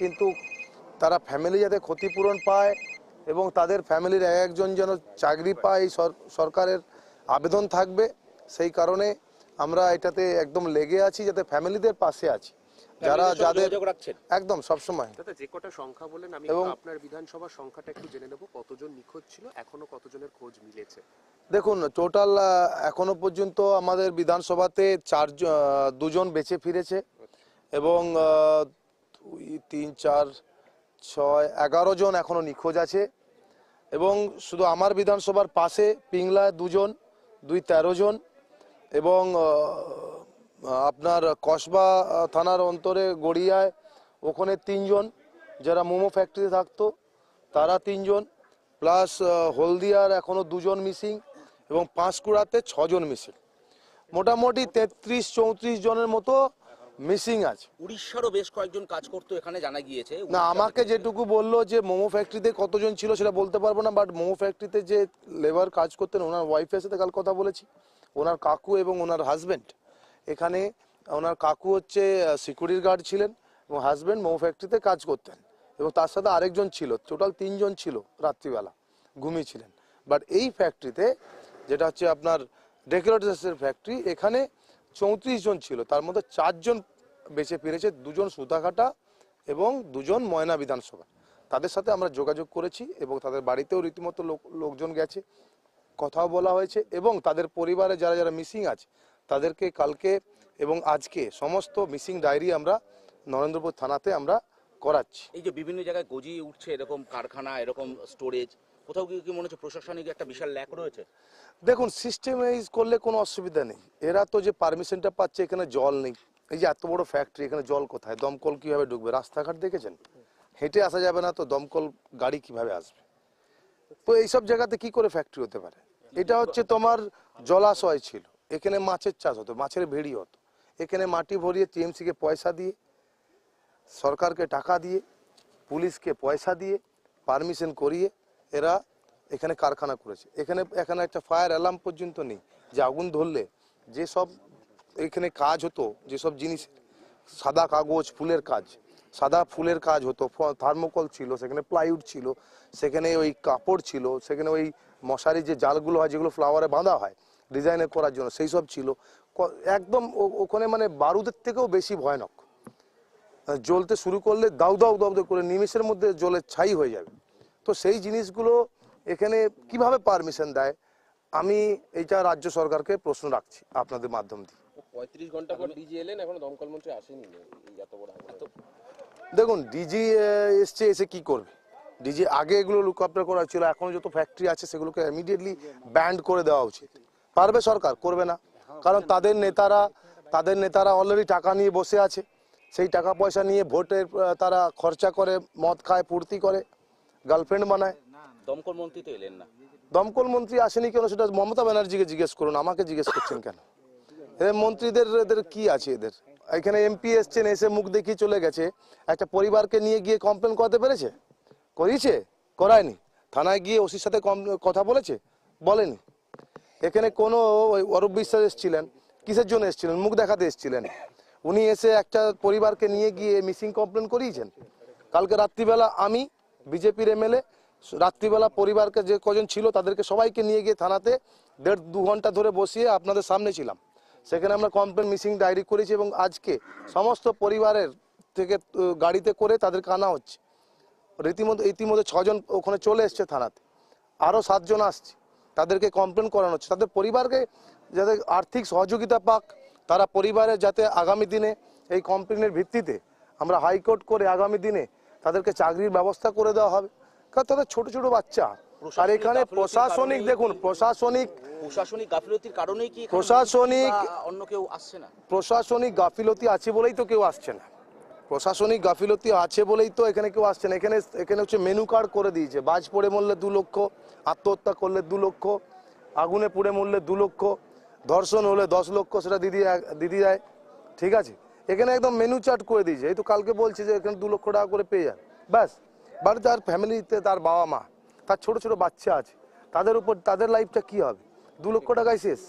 কিন্তু তারা ফ্যামিলি যাতে ক্ষতিপূরণ পায় এবং তাদের ফ্যামিলির এক একজন যেন চাকরি পায় এই সরকারের আবেদন থাকবে সেই কারণে আমরা এটাতে একদম লেগে আছি যাতে ফ্যামিলিদের পাশে আছি। যারা যাদের একদম সবসময় দাদা যে কটা সংখ্যা বলেন আমি এবং- আপনার বিধানসভার সংখ্যাটা একটু জেনে নেব কতজন নিখোঁজ ছিল এখনও কতজনের খোঁজ মিলেছে? দেখুন টোটাল এখনও পর্যন্ত আমাদের বিধানসভাতে চার দুজন বেঁচে ফিরেছে এবং তিন, চার, ছয়, এগারো জন এখনও নিখোঁজ আছে। এবং শুধু আমার বিধানসভার পাশে পিংলায় দুজন, দুই, তেরো জন। এবং আপনার কসবা থানার অন্তরে গড়িয়ায় ওখানে তিনজন যারা মোমো ফ্যাক্টরিতে থাকতো, তারা তিনজন প্লাস হলদিয়ার এখনও দুজন মিসিং এবং পাঁশকুড়াতে ছজন মিসিং মোটামুটি তেত্রিশ, চৌত্রিশ জনের মতো মিসিং আছে। উড়িষ্যারও বেশ কয়েকজন কাজ করতো এখানে জানা গিয়েছে। না আমাকে যেটুকু বলল যে মোমো ফ্যাক্টরিতে কতজন ছিল সেটা বলতে পারব না বাট মোমো ফ্যাক্টরিতে যে লেবার কাজ করতেন ওনার ওয়াইফের সাথে কাল কথা বলেছি। ওনার কাকু এবং ওনার হাজব্যান্ড এখানে ওনার কাকু হচ্ছে সিকিউরিটি গার্ড ছিলেন এবং হাজব্যান্ড মোমো ফ্যাক্টরিতে কাজ করতেন। এবং তার সাথে আরেকজন ছিল টোটাল তিনজন ছিল রাত্রিবেলা ঘুমিয়েছিলেন বাট এই ফ্যাক্টরিতে যেটা হচ্ছে আপনার ডেকোরেটার্সের ফ্যাক্টরি এখানে চৌত্রিশ জন ছিল। তার মধ্যে চারজন বেঁচে ফিরেছে, দুজন সুতাঘাটা এবং দুজন ময়না বিধানসভা। তাদের সাথে আমরা যোগাযোগ করেছি এবং তাদের বাড়িতেও রীতিমতো লোক, লোকজন গেছে, কথাও বলা হয়েছে এবং তাদের পরিবারে যারা যারা মিসিং আছে, তাদেরকে কালকে এবং আজকে সমস্ত মিসিং ডায়েরি আমরা নরেন্দ্রপুর থানাতে আমরা করাচ্ছি। এই যে বিভিন্ন জায়গায় গজিয়ে উঠছে এরকম কারখানা, এরকম স্টোরেজ কোথাও কি মনে হচ্ছে প্রশাসনিক একটা বিশাল ল্যাক রয়েছে? দেখুন সিস্টেমাইজ করলে কোনো অসুবিধা নেই। এরা তো যে পারমিশনটা পাচ্ছে, এখানে জল নেই। এই যে এত বড় ফ্যাক্টরি এখানে জল কোথায়? দমকল কীভাবে ঢুকবে? রাস্তাঘাট দেখেছেন? হেঁটে আসা যাবে না তো দমকল গাড়ি কীভাবে আসবে? তো এইসব জায়গাতে কি করে ফ্যাক্টরি হতে পারে? এটা হচ্ছে তোমার জলাশয় ছিল। এখানে মাছের চাষ হতো, মাছের ভেড়ি হতো। এখানে মাটি ভরিয়ে টিএমসি কে পয়সা দিয়ে, সরকারকে টাকা দিয়ে, পুলিশকে পয়সা দিয়ে পারমিশন করিয়ে এরা এখানে কারখানা করেছে। এখানে এখানে একটা ফায়ার অ্যালার্ম পর্যন্ত নেই। যে আগুন ধরলে, যে সব এখানে কাজ হতো যেসব জিনিস, সাদা কাগজ, ফুলের কাজ, সাদা ফুলের কাজ হতো থার্মোকল ছিল, সেখানে প্লাইউড ছিল, সেখানে ওই কাপড় ছিল, সেখানে ওই মশারি যে জালগুলো হয়, যেগুলো ফ্লাওয়ারে বাঁধা হয় ডিজাইনে করার জন্য, সেই সব ছিল। একদম ওখানে মানে বারুদের থেকেও বেশি ভয়ানক। জ্বলতে শুরু করলে দাউ দাউ দাউ করে নিমেষের মধ্যে জলের ছাই হয়ে যাবে। তো সেই জিনিসগুলো এখানে কীভাবে পারমিশন দেয়? আমি এইটা রাজ্য সরকারকে প্রশ্ন রাখছি আপনাদের মাধ্যম দিয়ে। পঁয়ত্রিশ ঘণ্টা পর ডিজি এলেন এখনও দমকল মন্ত্রী আসেনি এত বড় দেখুন ডিজি এসছে এসে কি করবে? ডিজি আগে এগুলো লুক আপ করা ছিল এখন যত ফ্যাক্টরি আছে সেগুলোকে ইমিডিয়েটলি ব্যান্ড করে দেওয়া উচিত। পারবে সরকার করবে না। কারণ তাদের নেতারা তাদের নেতারা অলরেডি টাকা নিয়ে বসে আছে। সেই টাকা পয়সা নিয়ে ভোটের তারা খরচা করে মদ খায় ফুর্তি করে। গার্লফ্রেন্ড বানায়। দমকল মন্ত্রী তো এলেন না দমকল মন্ত্রী আসেনি কেন সেটা মমতা ব্যানার্জিকে জিজ্ঞেস করুন, আমাকে জিজ্ঞেস করছেন কেন? এদের মন্ত্রীদের, এদের কি আছে এদের? এখানে এমপি এসছেন, এসে মুখ দেখিয়ে চলে গেছে। একটা পরিবারকে নিয়ে গিয়ে কমপ্লেন করাতে পেরেছে? করিয়েছে? করায়নি। থানায় গিয়ে ওসির সাথে কথা বলেছে? বলেনি। এখানে কোনো অরূপ বিশ্বাস এসেছিলেন, কিসের জন্য এসেছিলেন? মুখ দেখাতে এসেছিলেন। উনি এসে একটা পরিবারকে নিয়ে গিয়ে মিসিং কমপ্লেন করিয়েছেন। কালকে রাত্রিবেলা আমি বিজেপির এমএলএ রাত্রিবেলা পরিবারকে যে কজন ছিল তাদেরকে সবাইকে নিয়ে গিয়ে থানাতে দেড় দু ঘণ্টা ধরে বসিয়ে আপনাদের সামনে ছিলাম। সেখানে আমরা কমপ্লেন মিসিং ডায়েরি করেছি এবং আজকে সমস্ত পরিবারের থেকে গাড়িতে করে তাদেরকে আনা হচ্ছে। রীতিমতো, ইতিমধ্যে ছজন ওখানে চলে এসছে থানাতে। আরও সাতজন আসছে। তাদেরকে কমপ্লেন করানো হচ্ছে। তাদের পরিবারকে যাতে আর্থিক সহযোগিতা পাক, তারা পরিবারে যাতে আগামী দিনে এই কমপ্লেনের ভিত্তিতে আমরা হাইকোর্ট করে আগামী দিনে তাদেরকে চাকরির ব্যবস্থা করে দেওয়া হবে। কারণ তাদের ছোট ছোট বাচ্চা। আর এখানে প্রশাসনিক দেখুন প্রশাসনিক প্রশাসনিক গাফিলতির কারণেই কি প্রশাসনিক- অন্য কেউ আসছে না? প্রশাসনিক গাফিলতি আছে বলেই তো কেউ আসছে না। প্রশাসনিক গাফিলতি আছে বলেই তো এখানে কেউ আসছে না। এখানে এখানে হচ্ছে মেনু কার্ড করে দিয়েছে। বাজ পড়ে মরলে দু লক্ষ আত্মহত্যা করলে দু লক্ষ আগুনে পুড়ে মরলে দু লক্ষ ধর্ষণ হলে দশ লক্ষ সেটা দিদি দিদি যায় ঠিক আছে? এখানে একদম মেনু চার্ট করে দিয়েছে। এই তো কালকে বলছে যে এখানে দু লক্ষ টাকা করে পেয়ে যান। ব্যাস। বাড়িতে তার ফ্যামিলিতে তার বাবা মা তার ছোট ছোট বাচ্চা আছে তাদের উপর তাদের লাইফটা কি হবে? দু লক্ষ টাকায় শেষ।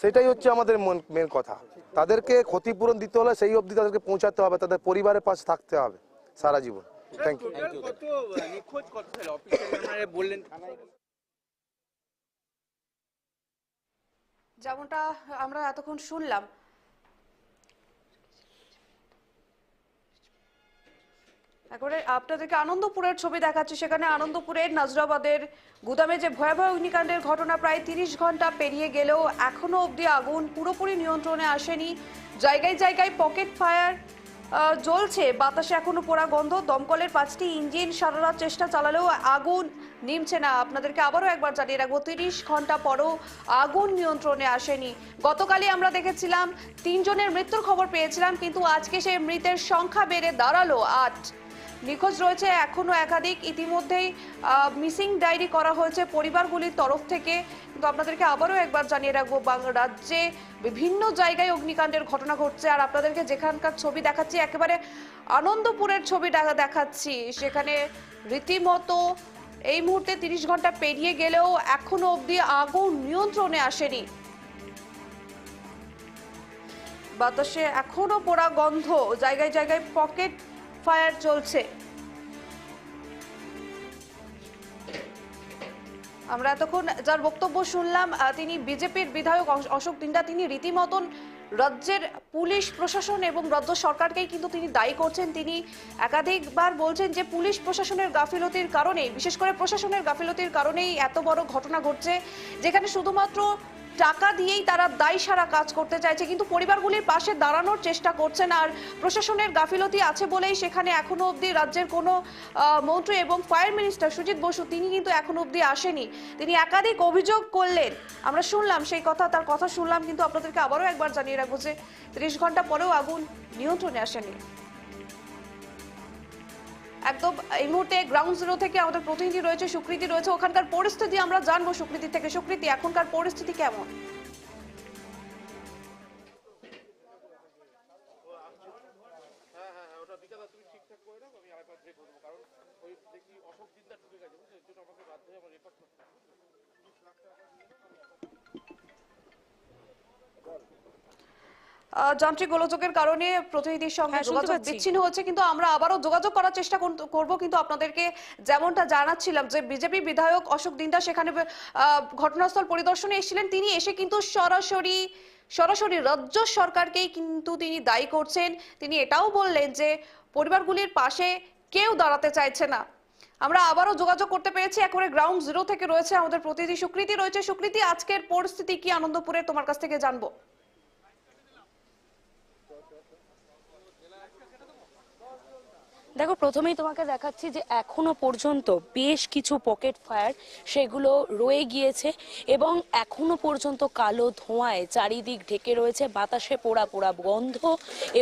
সেটাই হচ্ছে আমাদের মেন কথা। তাদেরকে ক্ষতিপূরণ দিতে হলে সেই অবধি তাদেরকে পৌঁছাতে হবে তাদের পরিবারের পাশে থাকতে হবে সারা জীবন। থ্যাংক ইউ যেমনটা আমরা এতক্ষণ শুনলাম একবারে আপনাদেরকে আনন্দপুরের ছবি দেখাচ্ছি। সেখানে আনন্দপুরের নাজরাবাদের গুদামে যে ভয়াবহ অগ্নিকাণ্ডের ঘটনা, প্রায় তিরিশ ঘণ্টা পেরিয়ে গেলেও এখনও অবধি আগুন পুরোপুরি নিয়ন্ত্রণে আসেনি। জায়গায় জায়গায় পকেট ফায়ার জ্বলছে। বাতাসে এখনও পোড়া গন্ধ। দমকলের পাঁচটি ইঞ্জিন সারানোর চেষ্টা চালালেও আগুন নিমছে না। আপনাদেরকে আবারও একবার জানিয়ে রাখব, তিরিশ ঘণ্টা পরও আগুন নিয়ন্ত্রণে আসেনি। গতকালই আমরা দেখেছিলাম, তিনজনের মৃত্যুর খবর পেয়েছিলাম, কিন্তু আজকে সেই মৃতের সংখ্যা বেড়ে দাঁড়াল আট। নিখোঁজ রয়েছে এখনও একাধিক। ইতিমধ্যেই মিসিং ডায়েরি করা হয়েছে পরিবারগুলির তরফ থেকে। কিন্তু আপনাদেরকে আবারও একবার জানিয়ে রাখব, বাংলা রাজ্যে বিভিন্ন জায়গায় অগ্নিকাণ্ডের ঘটনা ঘটছে। আর আপনাদেরকে যেখানকার ছবি দেখাচ্ছি, একেবারে আনন্দপুরের ছবি দেখাচ্ছি। সেখানে রীতিমতো এই মুহূর্তে তিরিশ ঘণ্টা পেরিয়ে গেলেও এখনও অবধি আগুন নিয়ন্ত্রণে আসেনি। বাতাসে এখনও পোড়া গন্ধ, জায়গায় জায়গায় পকেট ফায়ার চলছে। আমরা এতক্ষণ যার বক্তব্য শুনলাম তিনি বিজেপির বিধায়ক অশোক দিন্দা তিনি রীতিমতন রাজ্যের পুলিশ, প্রশাসন এবং রাজ্য সরকারকেই কিন্তু তিনি দায়ী করছেন। তিনি একাধিকবার বলছেন যে পুলিশ, প্রশাসনের গাফিলতির কারণে বিশেষ করে প্রশাসনের গাফিলতির কারণেই এত বড় ঘটনা ঘটছে, যেখানে শুধুমাত্র টাকা দিয়েই তারা দায় সারা কাজ করতে চাইছে, কিন্তু পরিবারগুলির পাশে দাঁড়ানোর চেষ্টা করছেন আর প্রশাসনের গাফিলতি আছে বলেই সেখানে এখনও অবধি রাজ্যের কোনো মন্ত্রী এবং ফায়ার মিনিস্টার সুজিত বসু তিনি কিন্তু এখনও অবধি আসেনি। তিনি একাধিক অভিযোগ করলেন। আমরা শুনলাম সেই কথা, তার কথা শুনলাম, কিন্তু আপনাদেরকে আবারও একবার জানিয়ে রাখব যে ত্রিশ ঘণ্টা পরেও আগুন নিয়ন্ত্রণে আসেনি। একদম এই মুহূর্তে গ্রাউন্ড জিরো থেকে আমাদের প্রতিনিধি রয়েছে, সুকৃতি রয়েছে। ওখানকার পরিস্থিতি আমরা জানব সুকৃতি থেকে। সুকৃতি, এখনকার পরিস্থিতি কেমন? যান্ত্রিক গোলযোগের কারণে প্রতিনিধির সঙ্গে হ্যাঁ, যোগাযোগ বিচ্ছিন্ন হচ্ছে কিন্তু আমরা আবারও যোগাযোগ করার চেষ্টা করব কিন্তু আপনাদেরকে যেমনটা জানাচ্ছিলাম যে বিজেপি বিধায়ক অশোক দিন্দা সেখানে ঘটনাস্থল পরিদর্শনে এসেছিলেন। তিনি এসে কিন্তু সরাসরি সরাসরি রাজ্য সরকারকেই কিন্তু তিনি দায়ী করছেন। তিনি এটাও বললেন যে পরিবারগুলির পাশে কেউ দাঁড়াতে চাইছে না। আমরা আবারও যোগাযোগ করতে পেরেছি একেবারে গ্রাউন্ড জিরো থেকে রয়েছে আমাদের প্রতিনিধি সুকৃতি রয়েছে। সুকৃতি আজকের পরিস্থিতি কি? আনন্দপুরে তোমার কাছ থেকে জানব। দেখো, প্রথমেই তোমাকে দেখাচ্ছি যে এখনও পর্যন্ত বেশ কিছু পকেট ফায়ার সেগুলো রয়ে গিয়েছে এবং এখনও পর্যন্ত কালো ধোঁয়ায় চারিদিক ঢেকে রয়েছে, বাতাসে পোড়া পোড়া গন্ধ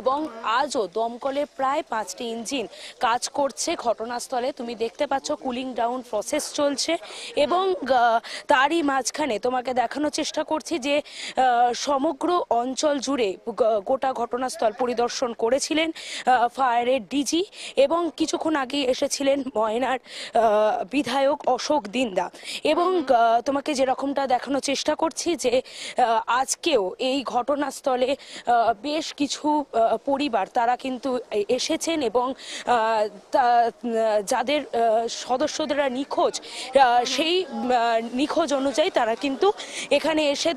এবং আজও দমকলের প্রায় পাঁচটি ইঞ্জিন কাজ করছে ঘটনাস্থলে। তুমি দেখতে পাচ্ছ কুলিং ডাউন প্রসেস চলছে এবং তারই মাঝখানে তোমাকে দেখানোর চেষ্টা করছি যে সমগ্র অঞ্চল জুড়ে গোটা ঘটনাস্থল পরিদর্শন করেছিলেন ফায়ারের ডিজি এবং কিছুক্ষণ আগে এসেছিলেন ময়নার বিধায়ক অশোক দিন্দা। এবং তোমাকে যেরকমটা দেখানোর চেষ্টা করছি যে আজকেও এই ঘটনাস্থলে বেশ কিছু পরিবার তারা কিন্তু এসেছেন এবং যাদের আহ, সদস্যরা নিখোঁজ সেই নিখোঁজ অনুযায়ী তারা কিন্তু এখানে এসে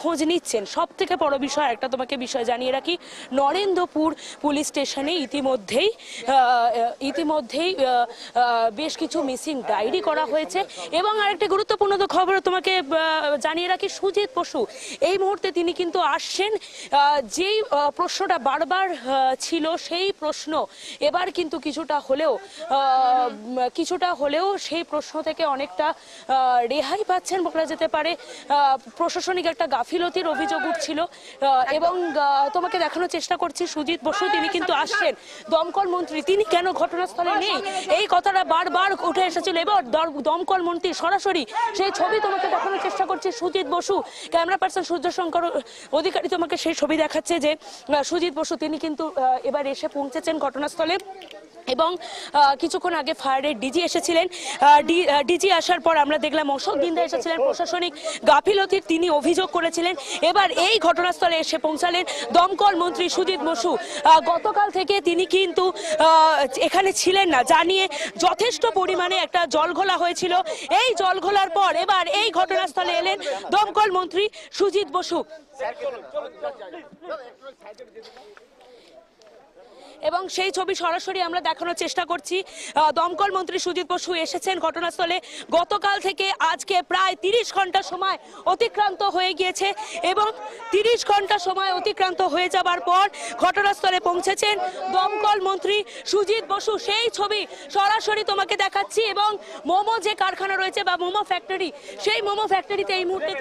খোঁজ নিচ্ছেন। সব থেকে বড় বিষয় একটা তোমাকে বিষয় জানিয়ে রাখি নরেন্দ্রপুর পুলিশ স্টেশনে ইতিমধ্যেই ইতিমধ্যেই বেশ কিছু মিসিং ডায়েরি করা হয়েছে। এবং আরেকটি গুরুত্বপূর্ণ খবর তোমাকে জানিয়ে রাখি, সুজিত বসু। এই মুহূর্তে তিনি কিন্তু আসছেন যেই প্রশ্নটা বারবার ছিল, সেই প্রশ্ন এবার কিন্তু কিছুটা হলেও কিছুটা হলেও সেই প্রশ্ন থেকে অনেকটা রেহাই পাচ্ছেন বলা যেতে পারে। প্রশাসনিক একটা গাফিলতির অভিযোগ উঠছিল এবং তোমাকে দেখানোর চেষ্টা করছি, সুজিত বসু, তিনি কিন্তু আসছেন। দমকল মন্ত্রী, তিনি কেন ঘটনাস্থলে নেই? এই কথাটা বারবার উঠে এসেছিল। এবার দমকল মন্ত্রী সরাসরি সেই ছবি তোমাকে দেখানোর চেষ্টা করছে সুজিত বসু। ক্যামেরা পার্সন সূর্যশঙ্কর অধিকারী তোমাকে সেই ছবি দেখাচ্ছে যে সুজিত বসু, তিনি কিন্তু এবার এসে পৌঁছেছেন ঘটনাস্থলে। এবং কিছুক্ষণ আগে ফায়ারের ডিজি এসেছিলেন। ডিজি আসার পর আমরা দেখলাম অশোক দিন্দা এসেছিলেন প্রশাসনিক গাফিলতির তিনি অভিযোগ করেছিলেন। এবার এই ঘটনাস্থলে এসে পৌঁছালেন দমকল মন্ত্রী সুজিত বসু। গতকাল থেকে তিনি কিন্তু এখানে ছিলেন না জানিয়ে যথেষ্ট পরিমাণে একটা জল ঘোলা হয়েছিল। এই জল ঘোলার পর এবার এই ঘটনাস্থলে এলেন দমকল মন্ত্রী সুজিত বসু। এবং সেই ছবি সরাসরি আমরা দেখানোর চেষ্টা করছি। দমকল মন্ত্রী সুজিত বসু এসেছেন ঘটনাস্থলে। গতকাল থেকে আজকে প্রায় তিরিশ ঘণ্টা সময় অতিক্রান্ত হয়ে গিয়েছে এবং তিরিশ ঘণ্টা সময় অতিক্রান্ত হয়ে যাবার পর ঘটনাস্থলে পৌঁছেছেন দমকল মন্ত্রী সুজিত বসু। সেই ছবি সরাসরি তোমাকে দেখাচ্ছি এবং মোমো যে কারখানা রয়েছে বা মোমো ফ্যাক্টরি, সেই মোমো ফ্যাক্টরিতে এই মুহূর্তে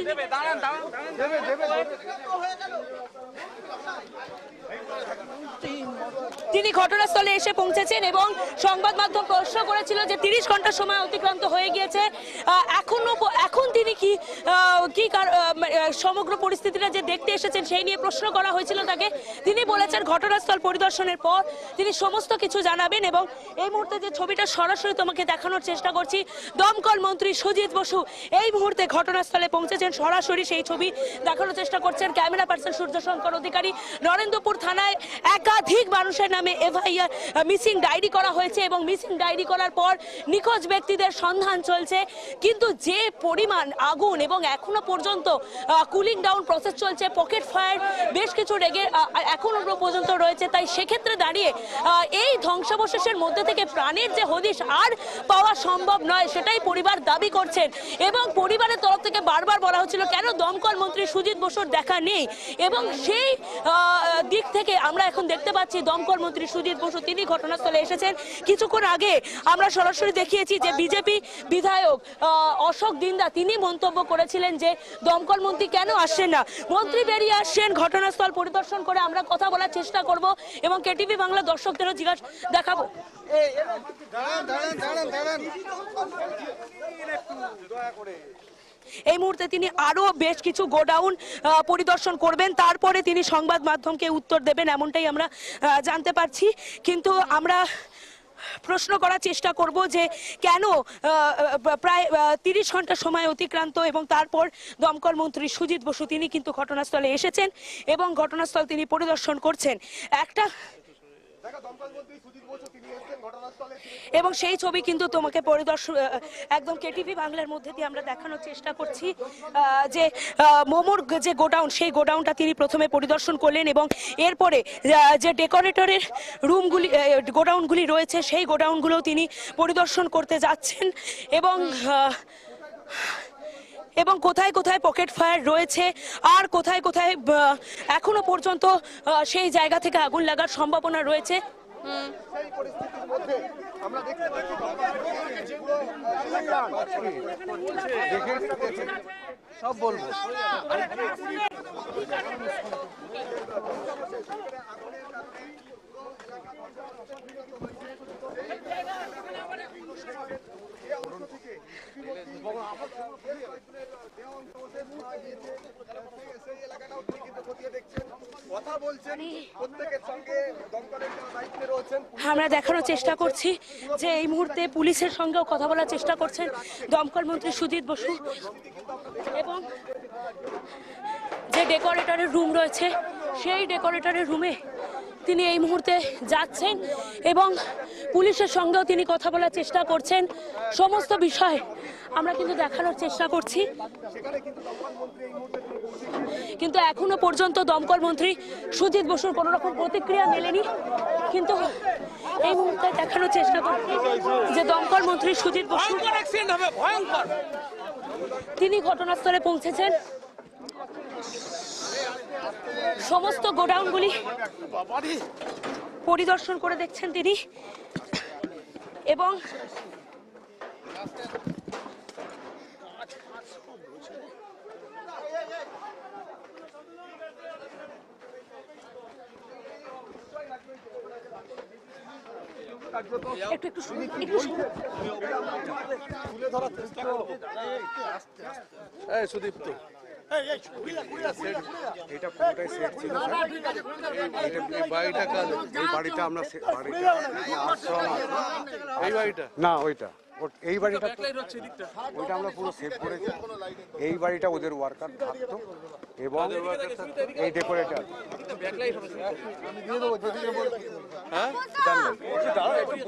তিনি ঘটনাস্থলে এসে পৌঁছেছেন এবং সংবাদ মাধ্যম প্রশ্ন করেছিল যে তিরিশ ঘণ্টা সময় অতিক্রান্ত হয়ে গিয়েছে। এখনও এখন তিনি কি কি সমগ্র পরিস্থিতিটা যে দেখতে এসেছেন সেই নিয়ে প্রশ্ন করা হয়েছিল তাকে। তিনি বলেছেন ঘটনাস্থল পরিদর্শনের পর তিনি সমস্ত কিছু জানাবেন এবং এই মুহূর্তে যে ছবিটা সরাসরি তোমাকে দেখানোর চেষ্টা করছি, দমকল মন্ত্রী সুজিত বসু এই মুহূর্তে ঘটনাস্থলে পৌঁছেছেন। সরাসরি সেই ছবি দেখানোর চেষ্টা করছেন। Camera person Suryashankar Adhikari. Narendrapur থানায় একাধিক মানুষের নামে এফআইআর মিসিং ডায়েরি করা হয়েছে এবং মিসিং ডায়েরি করার পর নিখোঁজ ব্যক্তিদের সন্ধান চলছে। কিন্তু যে পরিমাণ আগুন এবং এখনও পর্যন্ত কুলিং ডাউন প্রসেস চলছে পকেট ফায়ার বেশ কিছু রেগে এখনও পর্যন্ত রয়েছে। তাই সেক্ষেত্রে দাঁড়িয়ে এই ধ্বংসাবশেষের মধ্যে থেকে প্রাণের যে হদিশ আর পাওয়া সম্ভব নয়, সেটাই পরিবার দাবি করছেন। এবং পরিবারের তরফ থেকে বারবার বলা হচ্ছিল, কেন দমকল মন্ত্রী সুজিত বসুর দেখা নেই? এবং সেই দিক থেকে আমরা এখন দেখতে পাচ্ছি, দমকল মন্ত্রী সুজিত বসু, তিনি ঘটনাস্থলে এসেছেন। কিছুক্ষণ আগে আমরা সরাসরি দেখিয়েছি যে বিজেপি বিধায়ক অশোক দিন্দা, তিনি মন্তব্য করেছিলেন যে দমকল মন্ত্রী কেন আসছেন না? মন্ত্রী বেরিয়ে আসছেন, ঘটনাস্থল পরিদর্শন করে আমরা কথা বলার চেষ্টা করব এবং কেটিভি বাংলা দর্শকদেরও জিজ্ঞাসা দেখাবো। এই মুহূর্তে তিনি আরও বেশ কিছু গোডাউন পরিদর্শন করবেন। তারপরে তিনি সংবাদ মাধ্যমকে উত্তর দেবেন, এমনটাই আমরা জানতে পারছি। কিন্তু আমরা প্রশ্ন করার চেষ্টা করব যে কেন প্রায় তিরিশ ঘণ্টা সময় অতিক্রান্ত এবং তারপর দমকল মন্ত্রী সুজিত বসু, তিনি কিন্তু ঘটনাস্থলে এসেছেন এবং ঘটনাস্থল তিনি পরিদর্শন করছেন। একটা এবং সেই ছবি কিন্তু তোমাকে পরিদর্শন একদম কেটিভি বাংলার মধ্যে দিয়ে আমরা দেখানোর চেষ্টা করছি যে মোমোর যে গোডাউন, সেই গোডাউনটা তিনি প্রথমে পরিদর্শন করলেন এবং এরপরে যে ডেকোরেটরের রুমগুলি গোডাউনগুলি রয়েছে, সেই গোডাউনগুলো তিনি পরিদর্শন করতে যাচ্ছেন এবং এবং কোথায় কোথায় পকেট ফায়ার রয়েছে আর কোথায় কোথায় এখনও পর্যন্ত সেই জায়গা থেকে আগুন লাগার সম্ভাবনা রয়েছে। সব বলব কথা বলছেন প্রত্যেকের সঙ্গে দমকলের যারা দায়িত্বে রয়েছেন আমরা দেখানোর চেষ্টা করছি যে এই মুহূর্তে পুলিশের সঙ্গেও কথা বলার চেষ্টা করছেন দমকল মন্ত্রী সুজিত বসু এবং যে ডেকোরেটরের রুম রয়েছে সেই ডেকোরেটরের রুমে তিনি এই মুহূর্তে যাচ্ছেন এবং পুলিশের সঙ্গেও তিনি কথা বলার চেষ্টা করছেন। সমস্ত বিষয় আমরা কিন্তু দেখানোর চেষ্টা করছি। কিন্তু এখনও পর্যন্ত দমকল মন্ত্রী সুজিত বসুর কোনো রকম প্রতিক্রিয়া মেলেনি। কিন্তু এই মুহূর্তে দেখানোর চেষ্টা করছি যে দমকল মন্ত্রী সুজিত বসু তিনি ঘটনাস্থলে পৌঁছেছেন। সমস্ত গোডাউনগুলি পরিদর্শন করে দেখছেন তিনি। এবং একটু একটু। এই সুদীপ্ত এটা পুরোটাই সেট ছিল এই বাড়িটা কার এই বাড়িটা আমরা সে- বাড়িটা। আশ্রম এই বাড়িটা? না ওইটা। এই বাড়িটা ওইটা আমরা পুরো সেভ করেছি। এই বাড়িটা ওদের ওয়ার্কার থাকতো। এবং এই ডেকোরেটর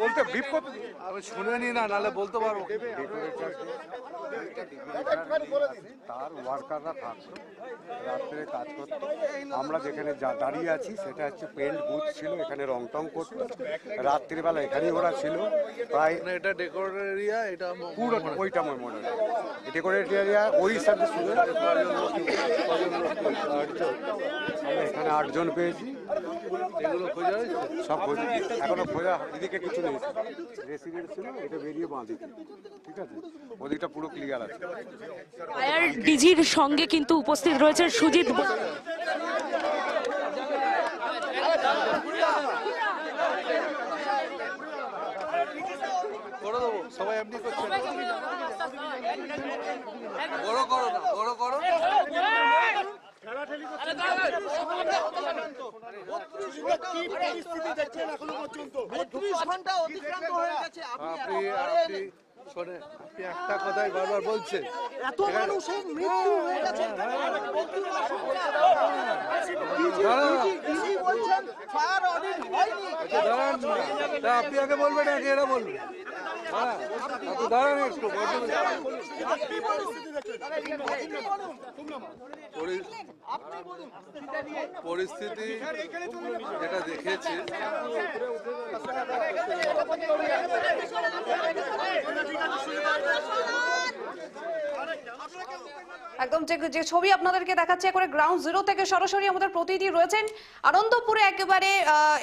বলতে বিপ করতে আমি শুনে নি না নালে বলতে পারব। তার ওয়ার্কাররা থাকতো। রাত্রে কাজ করতো। আমরা যেখানে যা দাঁড়িয়ে আছি সেটা হচ্ছে পেন্ট বুথ ছিল এখানে রং টং করতো। রাত্রিবেলা এখানেই ওরা ছিল। প্রায় এটা ডেকোরেটর এরিয়া এটা পুরো ওইটা আমার মনে হয়। ডেকোরেট এরিয়া ওই সাথে আমরা এখানে আটজন পেয়েছি। এগুলো খোঁজা হয়েছে? সব খোঁজা। এখনও খোঁজা এদিকে কিছু নেই। রেসিডেন্ট ছিল এটা বেরিয়ে বাঁ দিকে। ঠিক আছে? ওদিকটা পুরো ক্লিয়ার আছে। ফায়ার ডিজির সঙ্গে কিন্তু উপস্থিত রয়েছেন সুজিত বসু। করে দেবো সবাই এমনি করছে বড় করো না বড় করো আপনি আপনি শোনে আপনি একটা কথাই বারবার বলছেন। এত মানুষের মৃত্যু হয়ে গেছে। আপনি আগে বলবেন আগে এরা দাঁড়ান একটু পরিস্থিতি যেটা দেখেছি একদম যে ছবি আপনাদেরকে দেখাচ্ছে করে গ্রাউন্ড জিরো থেকে সরাসরি আমাদের প্রতিনিধি রয়েছেন। আনন্দপুরে একেবারে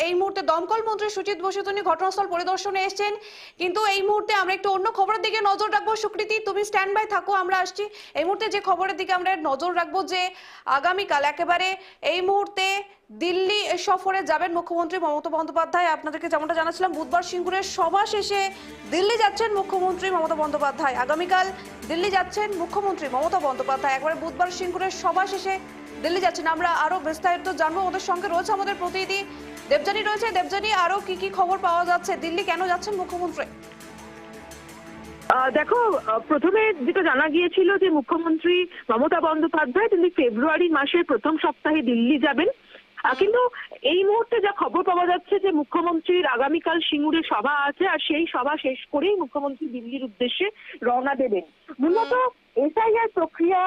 এই মুহূর্তে দমকল মন্ত্রী সুজিত বসু, তিনি ঘটনাস্থল পরিদর্শনে এসেছেন। কিন্তু এই মুহূর্তে আমরা একটু অন্য খবরের দিকে নজর রাখব। সুকৃতি, তুমি স্ট্যান্ড বাই থাকো, আমরা আসছি। এই মুহূর্তে যে খবরের দিকে আমরা নজর রাখব যে, আগামীকাল একেবারে এই মুহূর্তে দিল্লি সফরে যাবেন মুখ্যমন্ত্রী মমতা বন্দ্যোপাধ্যায়। আপনাদেরকে যেমনটা জানাচ্ছিলাম, বুধবার সিঙ্গুরের সভা শেষে দিল্লি যাচ্ছেন মুখ্যমন্ত্রী মমতা বন্দ্যোপাধ্যায়। আগামীকাল দিল্লি যাচ্ছেন মুখ্যমন্ত্রী মমতা বন্দ্যোপাধ্যায়। একবারে বুধবার সিঙ্গুরের সভা শেষে দিল্লি যাচ্ছেন। আমরা আরও বিস্তারিত জানব। ওদের সঙ্গে রয়েছে আমাদের প্রতিনিধি দেবজানী রয়েছে। দেবজানী আরও কি কি খবর পাওয়া যাচ্ছে? দিল্লি কেন যাচ্ছেন মুখ্যমন্ত্রী? দেখো প্রথমে যেটা জানা গিয়েছিল যে মুখ্যমন্ত্রী মমতা বন্দ্যোপাধ্যায় তিনি ফেব্রুয়ারি মাসের প্রথম সপ্তাহে দিল্লি যাবেন। কিন্তু এই মুহূর্তে যা খবর পাওয়া যাচ্ছে যে মুখ্যমন্ত্রীর আগামীকাল সিঙ্গুরে সভা আছে আর সেই সভা শেষ করেই মুখ্যমন্ত্রী দিল্লির উদ্দেশ্যে রওনা দেবেন। মূলত এসআইআর প্রক্রিয়া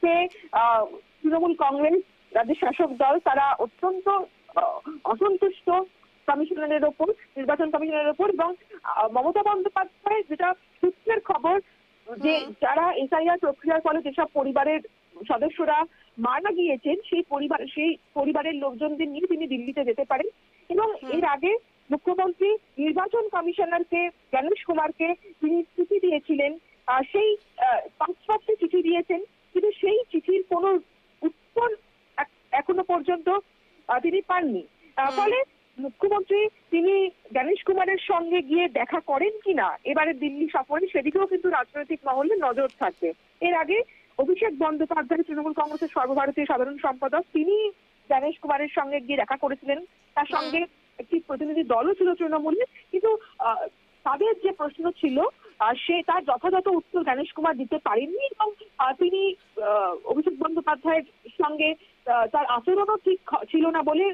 তে আহ, তৃণমূল কংগ্রেস রাজ্যের শাসক দল তারা অত্যন্ত অসন্তুষ্ট কমিশনারের ওপর নির্বাচন কমিশনারের ওপর এবং মমতা বন্দ্যোপাধ্যায় যেটা সূত্রের খবর যে যারা এসআইআর প্রক্রিয়ার ফলে যেসব পরিবারের সদস্যরা মারা গিয়েছেন সেই পরিবার সেই পরিবারের লোকজনদের নিয়ে তিনি দিল্লিতে যেতে পারেন এবং এর আগে মুখ্যমন্ত্রী নির্বাচন কমিশনারকে গণেশ কুমারকে তিনি চিঠি দিয়েছিলেন সেই পাঁচ পাঁচটি চিঠি দিয়েছেন কিন্তু সেই চিঠির কোনো উত্তর এখনও পর্যন্ত তিনি পাননি। ফলে মুখ্যমন্ত্রী তিনি গণেশ কুমারের সঙ্গে গিয়ে দেখা করেন কিনা এবারে দিল্লি সফরে সেদিকেও কিন্তু রাজনৈতিক মহলে নজর থাকবে। এর আগে অভিষেক বন্দ্যোপাধ্যায় তৃণমূল কংগ্রেসের সর্বভারতীয় সাধারণ সম্পাদক তিনি গণেশ কুমারের সঙ্গে গিয়ে দেখা করেছিলেন। তার সঙ্গে একটি প্রতিনিধি দলও ছিল তৃণমূলে কিন্তু তাদের যে প্রশ্ন ছিল সে তার যথাযথ উত্তর গণেশ কুমার দিতে পারেননি এবং তিনি আহ, অভিষেক বন্দ্যোপাধ্যায়ের সঙ্গে আহ, তার আচরণও ঠিক ছিল না বলে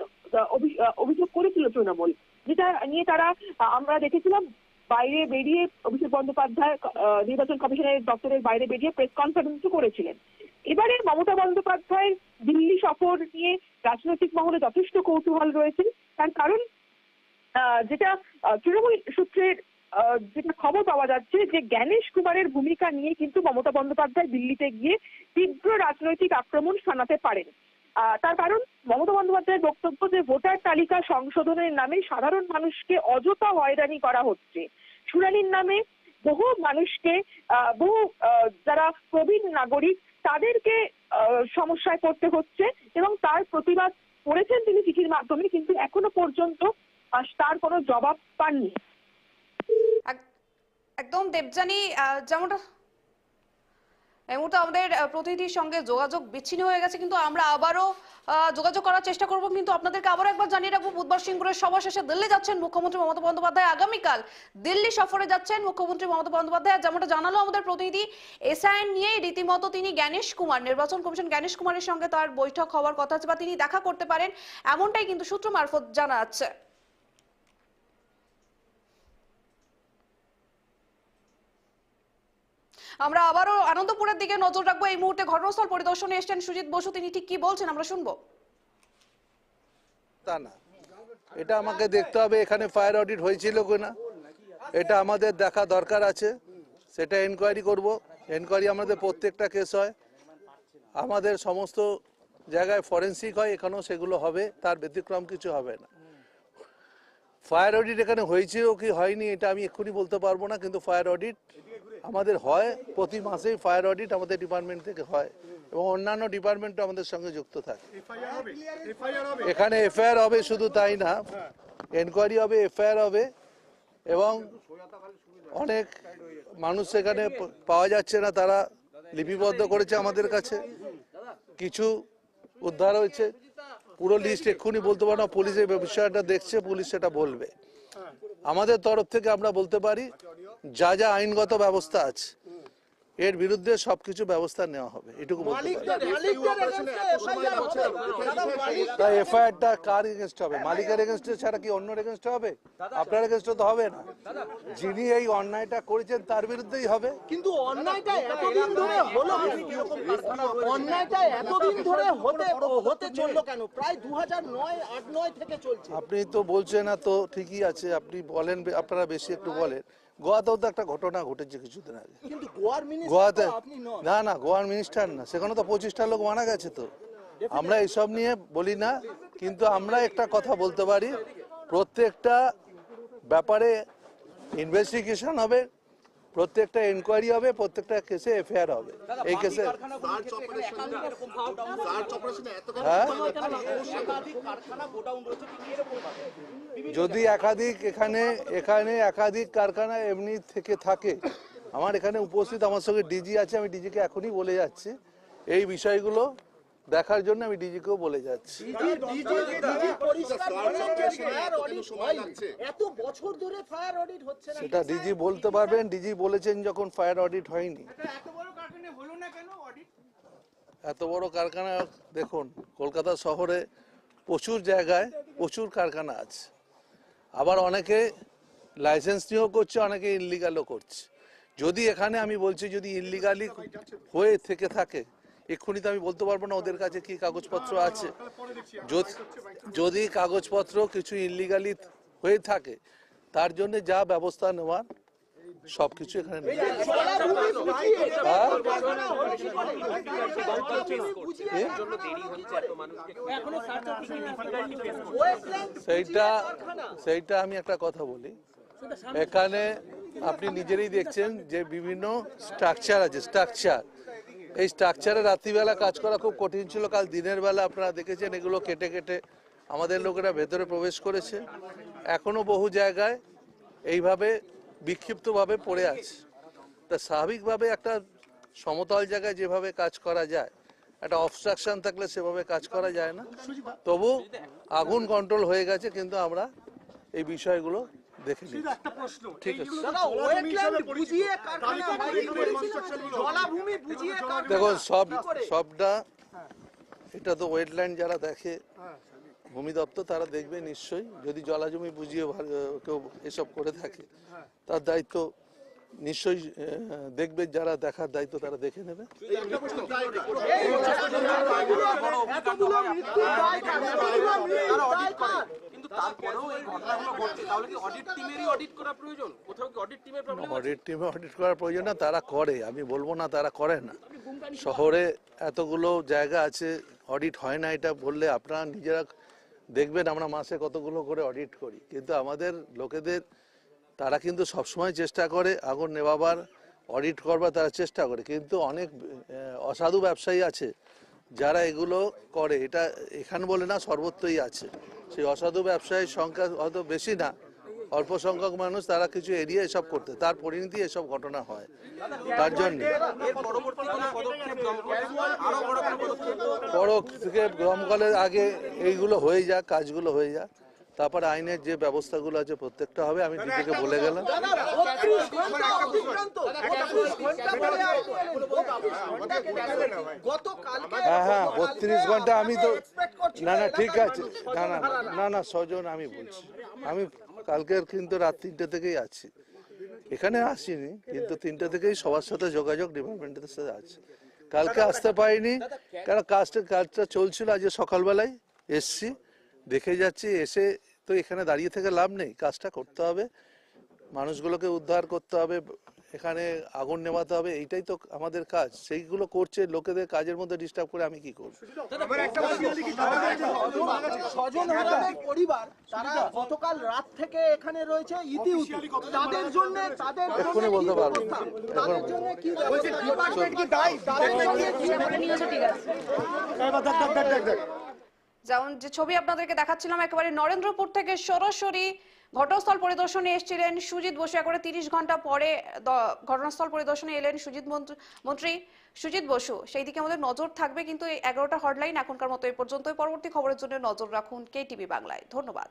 অভি- অভিযোগ করেছিল তৃণমূল। যেটা নিয়ে তারা আমরা দেখেছিলাম বাইরে বেরিয়ে অভিষেক বন্দ্যোপাধ্যায় নির্বাচন কমিশনের দপ্তরের বাইরে বেরিয়ে প্রেস কনফারেন্সও করেছিলেন। এবারে মমতা বন্দ্যোপাধ্যায়ের দিল্লি সফর নিয়ে রাজনৈতিক মহলে যথেষ্ট কৌতূহল রয়েছে তার কারণ যেটা তৃণমূল সূত্রের যেটা খবর পাওয়া যাচ্ছে যে জ্ঞানেশ কুমারের ভূমিকা নিয়ে কিন্তু মমতা বন্দ্যোপাধ্যায় দিল্লিতে গিয়ে তীব্র রাজনৈতিক আক্রমণ শানাতে পারেন। তার কারণ মমতা বন্দ্যোপাধ্যায়ের বক্তব্য যে ভোটার তালিকা সংশোধনের নামে সাধারণ মানুষকে অযথা হয়রানি করা হচ্ছে। শুনানির নামে বহু মানুষকে বহু যারা প্রবীণ নাগরিক তাদেরকে সমস্যায় পড়তে হচ্ছে এবং তার প্রতিবাদ করেছেন তিনি চিঠির মাধ্যমে, কিন্তু এখনও পর্যন্ত তার কোনো জবাব পাননি। এক- একদম দেবজানী যেমনটা এই মুহূর্তে আমাদের প্রতিনিধির সঙ্গে যোগাযোগ বিচ্ছিন্ন হয়ে গেছে, কিন্তু আমরা আবারও যোগাযোগ করার চেষ্টা করব, কিন্তু আপনাদেরকে আবারও একবার জানিয়ে রাখব, বুধবার সিঙ্গুরের সভা শেষে দিল্লি যাচ্ছেন মুখ্যমন্ত্রী মমতা বন্দ্যোপাধ্যায়। আগামীকাল দিল্লি সফরে যাচ্ছেন মুখ্যমন্ত্রী মমতা বন্দ্যোপাধ্যায়। যেমনটা জানালো আমাদের প্রতিনিধি, এসআইএন নিয়ে রীতিমতো তিনি জ্ঞানেশ কুমার, নির্বাচন কমিশন জ্ঞানেশ কুমারের সঙ্গে তার বৈঠক হওয়ার কথা আছে বা তিনি দেখা করতে পারেন, এমনটাই কিন্তু সূত্র মারফত জানা যাচ্ছে। আমরা আবারও আনন্দপুরের দিকে নজর রাখব। এই মুহূর্তে ঘটনাস্থল পরিদর্শনে এসছেন সুজিত বসু। তিনি ঠিক কি বলছেন আমরা শুনব। তা না। এটা আমাকে দেখতে হবে এখানে ফায়ার অডিট হয়েছিল কিনা। এটা আমাদের দেখা দরকার আছে। সেটা এনকোয়ারি করব। এনকোয়ারি আমাদের প্রত্যেকটা কেস হয়। আমাদের সমস্ত জায়গায় ফরেন্সিক হয়, এখানেও সেগুলো হবে। তার ব্যতিক্রম কিছু হবে না। ফায়ার অডিট এখানে হয়েছিল কি হয়নি, এটা আমি এক্ষুনি বলতে পারব না, কিন্তু ফায়ার অডিট আমাদের হয়, প্রতি মাসেই ফায়ার অডিট আমাদের ডিপার্টমেন্ট থেকে হয় এবং অন্যান্য ডিপার্টমেন্টও আমাদের সঙ্গে যুক্ত থাকে। এখানে এফআইআর হবে শুধু তাই না এনকোয়ারি হবে এফআইআর হবে এবং অনেক মানুষ সেখানে পাওয়া যাচ্ছে না, তারা লিপিবদ্ধ করেছে আমাদের কাছে। কিছু উদ্ধার হয়েছে, পুরো লিস্ট এক্ষুনি বলতে পারো না পুলিশ বিষয়টা দেখছে, পুলিশ সেটা বলবে। আমাদের তরফ থেকে আমরা বলতে পারি যা যা আইনগত ব্যবস্থা আছে এর বিরুদ্ধে সবকিছু ব্যবস্থা নেওয়া হবে। এটুকু বলতে তাই এফআইআরটা কার এগেনস্ট হবে? মালিকের এগেনস্টে ছাড়া কি অন্যর এগেনস্ট হবে? আপনার এগেনস্টে তো হবে না। যিনি এই অন্যায়টা করেছেন তার বিরুদ্ধেই হবে। কিন্তু অন্যায়টা এতদিন ধরে হলো অন্যায়টা এতদিন ধরে হতে হতে চলল কেন? প্রায় দু হাজার নয় আট নয় থেকে চলছে। আপনি তো বলছেন না তো ঠিকই আছে। আপনি বলেন আপনারা বেশি একটু বলেন। গোয়াতেও তো একটা ঘটনা ঘটেছে কিছুদিন আগে। কিন্তু গোয়ার গোয়াতে না না গোয়ার মিনিস্টার না। সেখানে তো পঁচিশটা লোক মারা গেছে তো। আমরা এইসব নিয়ে বলি না কিন্তু আমরা একটা কথা বলতে পারি প্রত্যেকটা ব্যাপারে ইনভেস্টিগেশন হবে। প্রত্যেকটা এনকোয়ারি হবে প্রত্যেকটা কেসে এফআইআর হবে। এই কেসে হ্যাঁ? যদি একাধিক এখানে এখানে একাধিক কারখানা এমনি থেকে থাকে আমার এখানে উপস্থিত আমার সঙ্গে ডিজি আছে আমি ডিজিকে এখনই বলে যাচ্ছি। এই বিষয়গুলো দেখার জন্য আমি ডিজিকেও বলে যাচ্ছি। পরিষ্কার বললেন যে ফায়ার অডিট হয়নি এত বছর ধরে ফায়ার অডিট হচ্ছে না। সেটা ডিজি বলতে পারবেন। ডিজি বলেছেন যখন ফায়ার অডিট হয়নি। এত বড় কারখানা হলো না কেন অডিট এত বড় কারখানা দেখুন কলকাতা শহরে প্রচুর জায়গায় প্রচুর কারখানা আছে। আবার অনেকে লাইসেন্স নিয়েও করছে অনেকে ইনলিগালও করছে। যদি এখানে আমি বলছি যদি ইনলিগালি হয়ে থেকে থাকে এক্ষুনি তো আমি বলতে পারব না ওদের কাছে কি কাগজপত্র আছে। যদি- কাগজপত্র কিছু ইনলিগালি হয়ে থাকে, তার জন্য যা ব্যবস্থা নেওয়ার, সবকিছু এখানে হ্যাঁ? সেইটা সেইটা আমি একটা কথা বলি। এখানে আপনি নিজেরই দেখছেন যে বিভিন্ন স্ট্রাকচার আছে স্ট্রাকচার এই স্ট্রাকচারে রাত্রিবেলা কাজ করা খুব কঠিন ছিল। কাল দিনের বেলা আপনারা দেখেছেন এগুলো কেটে কেটে আমাদের লোকেরা ভেতরে প্রবেশ করেছে। এখনও বহু জায়গায় এইভাবে বিক্ষিপ্তভাবে পড়ে আছে। তা স্বাভাবিকভাবে একটা সমতল জায়গায় যেভাবে কাজ করা যায়, একটা অবস্ট্রাকশন থাকলে সেভাবে কাজ করা যায় না। তবু আগুন কন্ট্রোল হয়ে গেছে, কিন্তু আমরা এই বিষয়গুলো দেখে নিই ঠিক আছে। সব সবটা এটা তো ওয়েটল্যান্ড যারা দেখে ভূমি দপ্তর তারা দেখবে নিশ্চয়ই। যদি জলাজমি বুঝিয়ে কেউ এসব করে থাকে তার দায়িত্ব নিশ্চয়ই দেখবে যারা দেখার দায়িত্ব তারা দেখে নেবে। এতগুলো মৃত্যুর দায় কার? এতগুলো মৃত্যুর দায় কার? কিন্তু তারপরেও এই ঘটনাগুলো ঘটছে। তাহলে কি অডিট টিমেরই অডিট করা প্রয়োজন? কোথাও কি অডিট টিমের প্রবলেম অডিট টিমে অডিট করার প্রয়োজন না তারা করে। আমি বলব না তারা করে না। শহরে এতগুলো জায়গা আছে অডিট হয় না এটা বললে আপনারা নিজেরা দেখবেন আমরা মাসে কতগুলো করে অডিট করি। কিন্তু আমাদের লোকেদের তারা কিন্তু সবসময় চেষ্টা করে আগুন নেভাবার অডিট করবার তারা চেষ্টা করে। কিন্তু অনেক অসাধু ব্যবসায়ী আছে যারা এগুলো করে, এটা এখান বলে না, সর্বত্রই আছে। সেই অসাধু ব্যবসায়ীর সংখ্যা হয়তো বেশি না, অল্প সংখ্যক মানুষ তারা কিছু এড়িয়ে এসব করতে, তার পরিণতি এসব ঘটনা হয়। তার জন্য। বড় থেকে দমকলের আগে এইগুলো হয়ে যাক, কাজগুলো হয়ে যাক। তারপর আইনের যে ব্যবস্থাগুলো আছে প্রত্যেকটা হবে আমি দিদিকে বলে গেলাম দাদা 32 ঘণ্টা অতিক্রান্ত 32 ঘণ্টা পরে আপনি এলেন। 32 ঘণ্টা কেটে গেল। গতকালকে হ্যাঁ হ্যাঁ বত্রিশ ঘণ্টা আমি তো না না ঠিক আছে না না না না স্বজন আমি বলছি আমি কালকের কিন্তু রাত তিনটে থেকেই আছি এখানে আসিনি কিন্তু তিনটে থেকেই সবার সাথে যোগাযোগ ডিপার্টমেন্টের সাথে আছে কালকে আসতে পারিনি কারণ কাজটা কাজটা চলছিল আজকে সকালবেলায় এসছি দেখে যাচ্ছি এসে তো এখানে দাঁড়িয়ে থেকে লাভ নেই কাজটা করতে হবে মানুষগুলোকে উদ্ধার করতে হবে এখানে আগুন নেভাতে হবে এইটাই তো আমাদের কাজ সেইগুলো করছে লোকেদের কাজের মধ্যে ডিস্টার্ব করে আমি কি করব স্বজন হারানোর পরিবার তারা গতকাল রাত থেকে এখানে রয়েছে তাদের জন্য তাদের জন্য বলতে পারব তাদের জন্য কি ডিপার্টমেন্ট কি দায়ী যেমন যে ছবি আপনাদেরকে দেখাচ্ছিলাম, একেবারে নরেন্দ্রপুর থেকে সরাসরি ঘটনাস্থল পরিদর্শনে এসেছিলেন সুজিত বসু। একবারে তিরিশ ঘণ্টা পরে ঘটনাস্থল পরিদর্শনে এলেন সুজিত মন্ত্র- সুজিত বসু। সেই দিকে আমাদের নজর থাকবে, কিন্তু এই এগারোটা হটলাইন এখনকার মতো এই পর্যন্তই। পরবর্তী খবরের জন্য নজর রাখুন কে টিভি বাংলায়। ধন্যবাদ।